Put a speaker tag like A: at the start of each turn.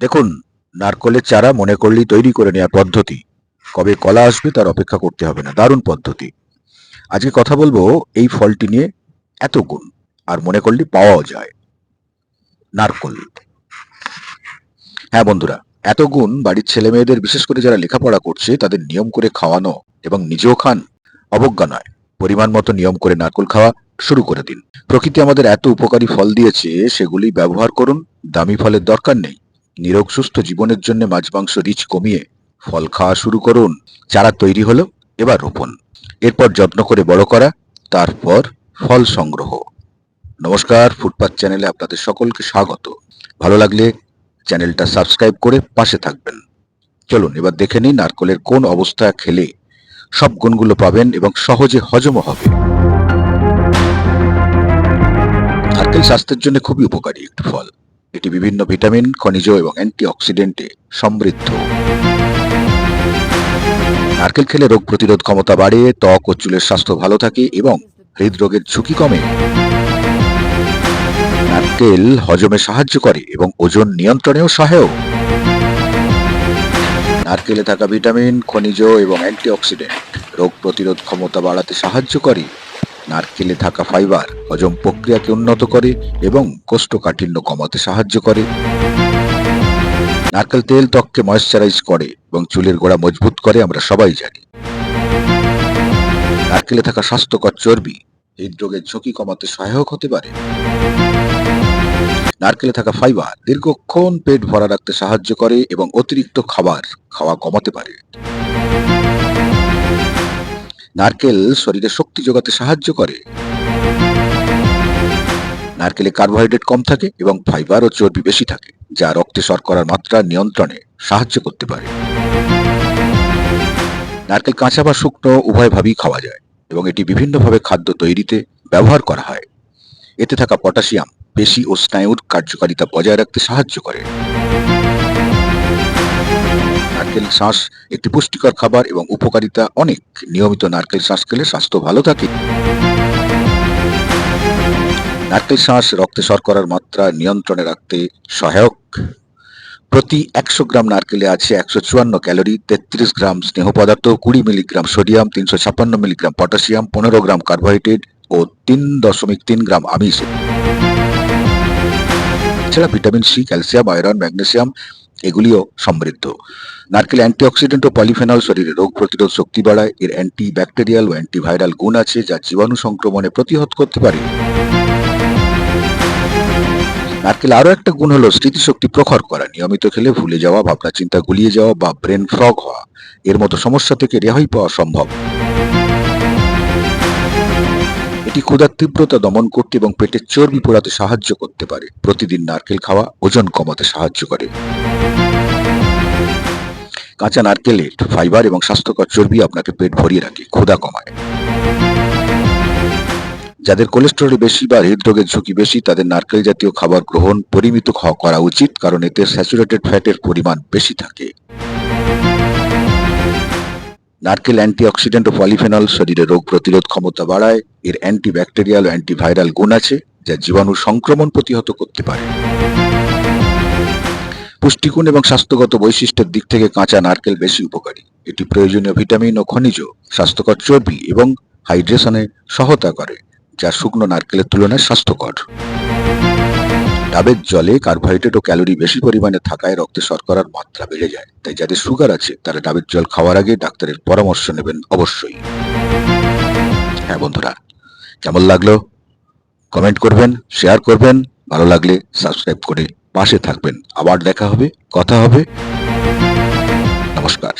A: দেখুন, নারকলের চারা মনে করলেই তৈরি করে নেওয়ার পদ্ধতি। কবে কলা আসবে তার অপেক্ষা করতে হবে না, দারুণ পদ্ধতি। আজকে কথা বলব এই ফলটি নিয়ে এত গুণ, আর মনে করলে পাওয়াও যায়। নারকল। হ্যাঁ বন্ধুরা, এত গুণ বাড়ির ছেলে মেয়েদের বিশেষ করে যারা লেখাপড়া করছে, তাদের নিয়ম করে খাওয়ানো এবং নিজেও খান অবজ্ঞা নয়। পরিমাণ মতো নিয়ম করে নারকল খাওয়া শুরু করে দিন। প্রকৃতি আমাদের এত উপকারী ফল দিয়েছে, সেগুলি ব্যবহার করুন, দামি ফলের দরকার নেই। নিরোগ সুস্থ জীবনের জন্য মাছ মাংস রিচ কমিয়ে ফল খাওয়া শুরু করুন। চারা তৈরি হলো, এবার রোপণ। এরপর যত্ন করে বড় করা, তারপর ফল সংগ্রহ। নমস্কার ফুটপাথ চ্যানেলে আপনাদের সকলকে স্বাগত। ভালো লাগলে চ্যানেলটা সাবস্ক্রাইব করে পাশে থাকবেন। চলুন, এবার দেখে নিন নারকলের কোন অবস্থা খেলে সব গুণগুলো পাবেন এবং সহজে হজমও হবে। নারকেল স্বাস্থ্যের জন্য খুবই উপকারী একটি ফল। এটি বিভিন্ন ভিটামিন, খনিজ এবং অ্যান্টিঅক্সিডেন্টে সমৃদ্ধ। নারকেল খেলে রোগ প্রতিরোধ ক্ষমতা বাড়ে, ত্বক ও চুলের স্বাস্থ্য ভালো থাকে এবং হৃদরোগের ঝুঁকি কমে। নারকেল হজমে সাহায্য করে এবং ওজন নিয়ন্ত্রণেও সহায়ক। নারকেলে থাকা ভিটামিন, খনিজ এবং অ্যান্টিঅক্সিডেন্ট রোগ প্রতিরোধ ক্ষমতা বাড়াতে সাহায্য করে। নারকেলে থাকা ফাইবার হজম প্রক্রিয়াকে উন্নত করে এবং কোষ্ঠকাঠিন্য কমাতে সাহায্য করে। নারকেল তেল ত্বককে ময়শ্চারাইজ করে এবং চুলের গোড়া মজবুত করে, আমরা সবাই জানি। নারকেলে থাকা স্বাস্থ্যকর চর্বি হৃদরোগের ঝুঁকি কমাতে সহায়ক হতে পারে। নারকেলে থাকা ফাইবার দীর্ঘক্ষণ পেট ভরা রাখতে সাহায্য করে এবং অতিরিক্ত খাবার খাওয়া কমাতে পারে। নারকেল শরীরে শক্তি যোগাতে সাহায্য করে। নারকেলে কার্বোহাইড্রেট কম থাকে এবং ফাইবার ও চর্বি বেশি থাকে, যা রক্তে শর্করার মাত্রা নিয়ন্ত্রণে সাহায্য করতে পারে। নারকেল কাঁচা বা শুকনো উভয়ভাবেই খাওয়া যায় এবং এটি বিভিন্নভাবে খাদ্য তৈরিতে ব্যবহার করা হয়। এতে থাকা পটাশিয়াম, পেশি ও স্নায়ুর কার্যকারিতা বজায় রাখতে সাহায্য করে। নারকেল শ্বাস একটি পুষ্টিকর খাবার এবং উপকারিতা অনেক। নিয়মিত নারকেল শ্বাস খেলে স্বাস্থ্য ভালো থাকে। নারকেল শ্বাস রক্তে শর্করার মাত্রা নিয়ন্ত্রণে রাখতে সহায়ক। প্রতি একশো গ্রাম নারকেলে আছে একশো চুয়ান্ন ক্যালোরি, তেত্রিশ গ্রাম স্নেহ পদার্থ, কুড়ি মিলিগ্রাম সোডিয়াম, তিনশো ছাপ্পান্ন মিলিগ্রাম পটাশিয়াম, পনেরো গ্রাম কার্বোহাইড্রেট ও তিন দশমিক তিন গ্রাম আমিষ। এছাড়া vitamin C, calcium, iron, magnesium এগুলিও সমৃদ্ধ। নারকেল অ্যান্টিঅক্সিডেন্ট ও পলিফেনল শরীরে রোগ প্রতিরোধ শক্তি বাড়ায়। এর অ্যান্টি ব্যাকটেরিয়াল ও অ্যান্টিভাইরাল গুণ আছে যা জীবাণু সংক্রমণে প্রতিহত করতে পারে। নারকেল আরও একটা গুণ হলো স্মৃতিশক্তি প্রখর করা। নিয়মিত খেলে ভুলে যাওয়া, ভাবনা, চিন্তা গুলিয়ে যাওয়া বা ব্রেন ফ্রগ হওয়া। এর মতো সমস্যা থেকে রেহাই পাওয়া সম্ভব। এটি ক্ষুধার তীব্রতা দমন করতে এবং পেটের চর্বি পোড়াতে সাহায্য করতে পারে। প্রতিদিন নারকেল খাওয়া ওজন কমাতে সাহায্য করে। কাঁচা নারকেলে ফাইবার এবং স্বাস্থ্যকর চর্বি আপনাকে পেট ভরিয়ে রাখে, ক্ষুধা কমায়। যাদের কোলেস্টেরল বেশি বা হৃদরোগের ঝুঁকি বেশি, তাদের নারকেল জাতীয় খাবার গ্রহণ, পরিমিত করা উচিত, কারণ এতে স্যাচুরেটেড ফ্যাটের পরিমাণ বেশি থাকে। নারকেল অ্যান্টিঅক্সিডেন্ট ও পলিফেনল শরীরে রোগ প্রতিরোধ ক্ষমতা বাড়ায়। এর অ্যান্টিব্যাকটেরিয়াল ও অ্যান্টিভাইরাল গুণ আছে, যা জীবাণু সংক্রমণ প্রতিহত করতে পারে। পুষ্টিগুণ এবং স্বাস্থ্যগত বৈশিষ্ট্যের দিক থেকে কাঁচা নারকেল বেশি উপকারী। এটি প্রয়োজনীয় ভিটামিন ও খনিজ, স্বাস্থ্যকর চর্বি এবং হাইড্রেশনে সহায়তা করে, যা শুকনো নারকেলের তুলনায় স্বাস্থ্যকর। ডাবের জলে কার্বোহাইড্রেট ও ক্যালোরি বেশি পরিমাণে থাকায় রক্তে শর্করার মাত্রা বেড়ে যায়। তাই যাদের সুগার আছে, তারা ডাবের জল খাওয়ার আগে ডাক্তারের পরামর্শ নেবেন অবশ্যই। হ্যাঁ বন্ধুরা, কেমন লাগল? কমেন্ট করবেন, শেয়ার করবেন, ভালো লাগলে সাবস্ক্রাইব করে পাশে থাকবেন। আবার দেখা হবে, কথা হবে। নমস্কার।